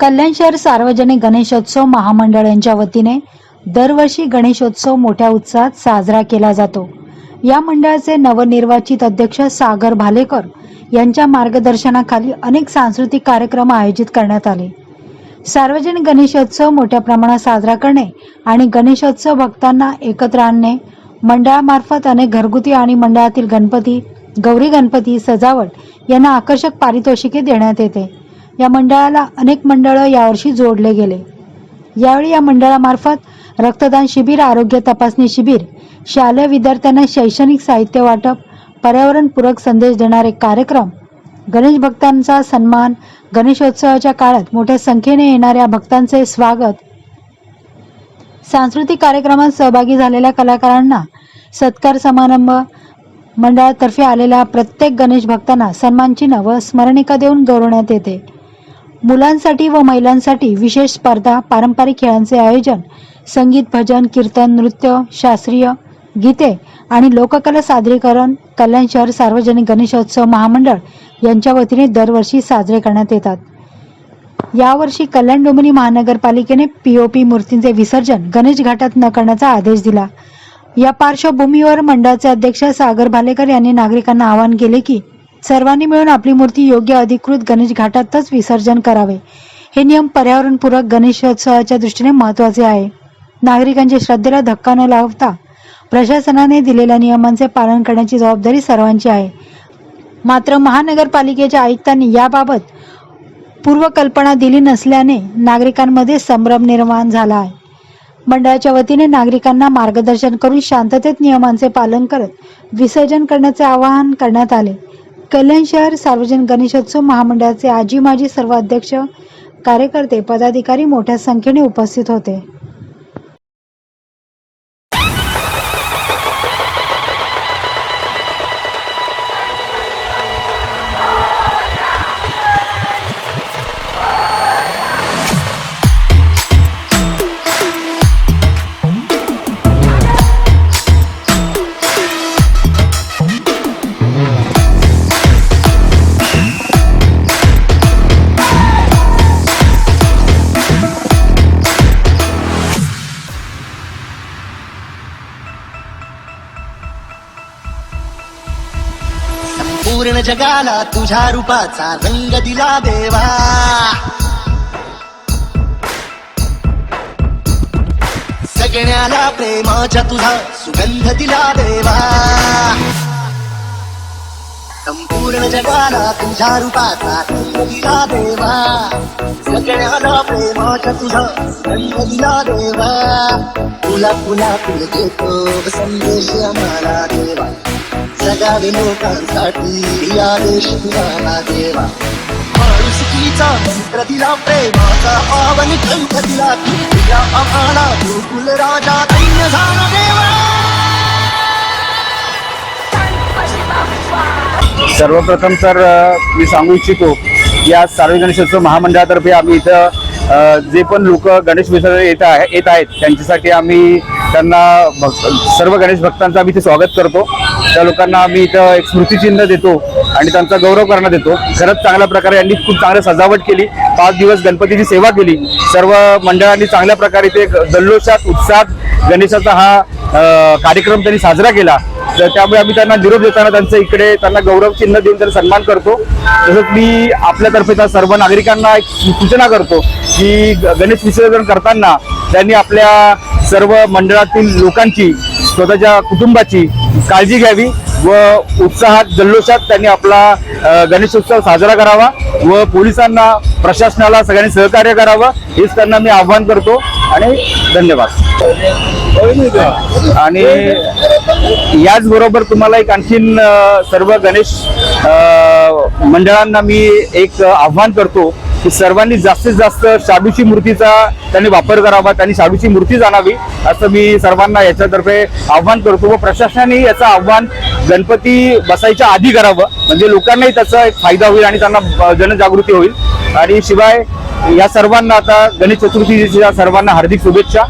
कल्याण शहर सार्वजनिक गणेशोत्सव महामंडळ यांच्या वतीने दरवर्षी गणेशोत्सव मोठ्या उत्साहात साजरा केला जातो. या मंडळाचे नवनिर्वाचित अध्यक्ष सागर भालेकर यांच्या मार्गदर्शनाखाली अनेक सांस्कृतिक कार्यक्रम आयोजित करण्यात आले. सार्वजनिक गणेशोत्सव मोठ्या प्रमाणात साजरा करणे आणि गणेशोत्सव भक्तांना एकत्र आणणे मंडळामार्फत अनेक घरगुती आणि मंडळातील गणपती गौरी गणपती सजावट यांना आकर्षक पारितोषिके देण्यात येते. या मंडळाला अनेक मंडळं यावर्षी जोडले गेले. यावेळी या मंडळामार्फत रक्तदान शिबिर आरोग्य तपासणी शिबिर शालेय विद्यार्थ्यांना शैक्षणिक साहित्य वाटप पर्यावरणपूरक संदेश देणारे कार्यक्रम गणेश भक्तांचा सन्मान गणेशोत्सवाच्या काळात मोठ्या संख्येने येणाऱ्या भक्तांचे स्वागत. सांस्कृतिक कार्यक्रमात सहभागी झालेल्या कलाकारांना सत्कार समारंभ मंडळातर्फे आलेल्या प्रत्येक गणेश भक्तांना सन्मानचिन्ह व स्मरणिका देऊन गौरवण्यात येते. मुलांसाठी व महिलांसाठी विशेष स्पर्धा पारंपरिक खेळांचे आयोजन संगीत भजन कीर्तन नृत्य शास्त्रीय गीते आणि लोककला सादरीकरण कल्याण शहर सार्वजनिक गणेशोत्सव महामंडळ यांच्या वतीने दरवर्षी साजरे करण्यात येतात. यावर्षी कल्याण डोंबिवली महानगरपालिकेने पीओपी मूर्तींचे विसर्जन गणेश घाटात न करण्याचा आदेश दिला. या पार्श्वभूमीवर मंडळाचे अध्यक्ष सागर भालेकर यांनी नागरिकांना आवाहन केले की सर्वांनी मिळून आपली मूर्ती योग्य अधिकृत गणेश घाटातच विसर्जन करावे. हे नियम पर्यावरणपूरक गणेशोत्सवाच्या दृष्टीने महत्त्वाचे आहे. नागरिकांच्या श्रद्धेला धक्का न लावता प्रशासनाने दिलेल्या नियमांचे पालन करण्याची जबाबदारी सर्वांची आहे. मात्र महानगरपालिकेच्या आयुक्तांनी याबाबत पूर्वकल्पना दिली नसल्याने नागरिकांमध्ये संभ्रम निर्माण झाला आहे. मंडळाच्या वतीने नागरिकांना मार्गदर्शन करून शांततेत नियमांचे पालन करत विसर्जन करण्याचे आवाहन करण्यात आले. कल्याण शहर सार्वजनिक गणेशोत्सव महामंडळाचे आजी माजी सर्व अध्यक्ष कार्यकर्ते पदाधिकारी मोठ्या संख्येने उपस्थित होते. पूर्ण जगाला तुझ्या रूपाचा रंग दिला देवा. सगळ्याला प्रेमाच्या तुझा सुगंध दिला देवा. संपूर्ण जगाला तुझ्या रूपाचा रंग दिला देवा. सगळ्याला प्रेमाच्या तुझा सुगंध दिला देवा. तुला तुला फुल देतो संदेश आम्हाला देवा. जगावे लोकांसाठी. आदेश तुला देवा. माणुसकीचा मंत्र दिला प्रेमाचा पावन ग्रंथ दिला तुझ्या आम्हाला गोकुल राजा दैन्य झाला देवा. सर्वप्रथम तर मी सांगू इच्छितो या सार्वजनिक गणेशोत्सव महामंडळातर्फे आम्ही इथं जे पण लोक गणेश विसर्जन येत आहे येत आहेत त्यांच्यासाठी आम्ही त्यांना सर्व गणेश भक्तांचं आम्ही इथे स्वागत करतो. त्या लोकांना आम्ही इथं एक स्मृतिचिन्ह देतो आणि त्यांचा गौरव करण्यात येतो. खरंच चांगल्या प्रकारे यांनी खूप चांगलं सजावट केली. पाच दिवस गणपतीची सेवा केली. सर्व मंडळांनी चांगल्या प्रकारे ते जल्लोषात उत्साहात गणेशाचा हा कार्यक्रम त्यांनी साजरा केला. तर त्यामुळे आम्ही त्यांना निरोप देताना त्यांचं इकडे त्यांना गौरव चिन्ह देऊन त्यांना सन्मान करतो. तसंच मी आपल्यातर्फे त्या सर्व नागरिकांना एक सूचना करतो की ग- गणेश विसर्जन करताना त्यांनी आपल्या सर्व मंडळातील लोकांची स्वतःच्या कुटुंबाची काळजी घ्यावी व उत्साहात जल्लोषात त्यांनी आपला गणेशोत्सव साजरा करावा व पोलिसांना प्रशासनाला सगळ्यांनी सहकार्य करावं हेच त्यांना मी आव्हान करतो आणि धन्यवाद. आणि याचबरोबर तुम्हाला एक आणखीन सर्व गणेश आ, मंडळांना मी एक आव्हान करतो की सर्वांनी जास्तीत जास्त शाडूची मूर्तीचा त्यांनी वापर करावा त्यांनी शाडूची मूर्ती जाणावी असं मी सर्वांना याच्यातर्फे आव्हान करतो व प्रशासनाने याचं आव्हान गणपती बसायच्या आधी करावं. म्हणजे लोकांनाही त्याचा एक फायदा होईल आणि त्यांना जनजागृती होईल. आणि शिवाय या सर्वांना आता गणेश चतुर्थीच्या सर्वांना हार्दिक शुभेच्छा.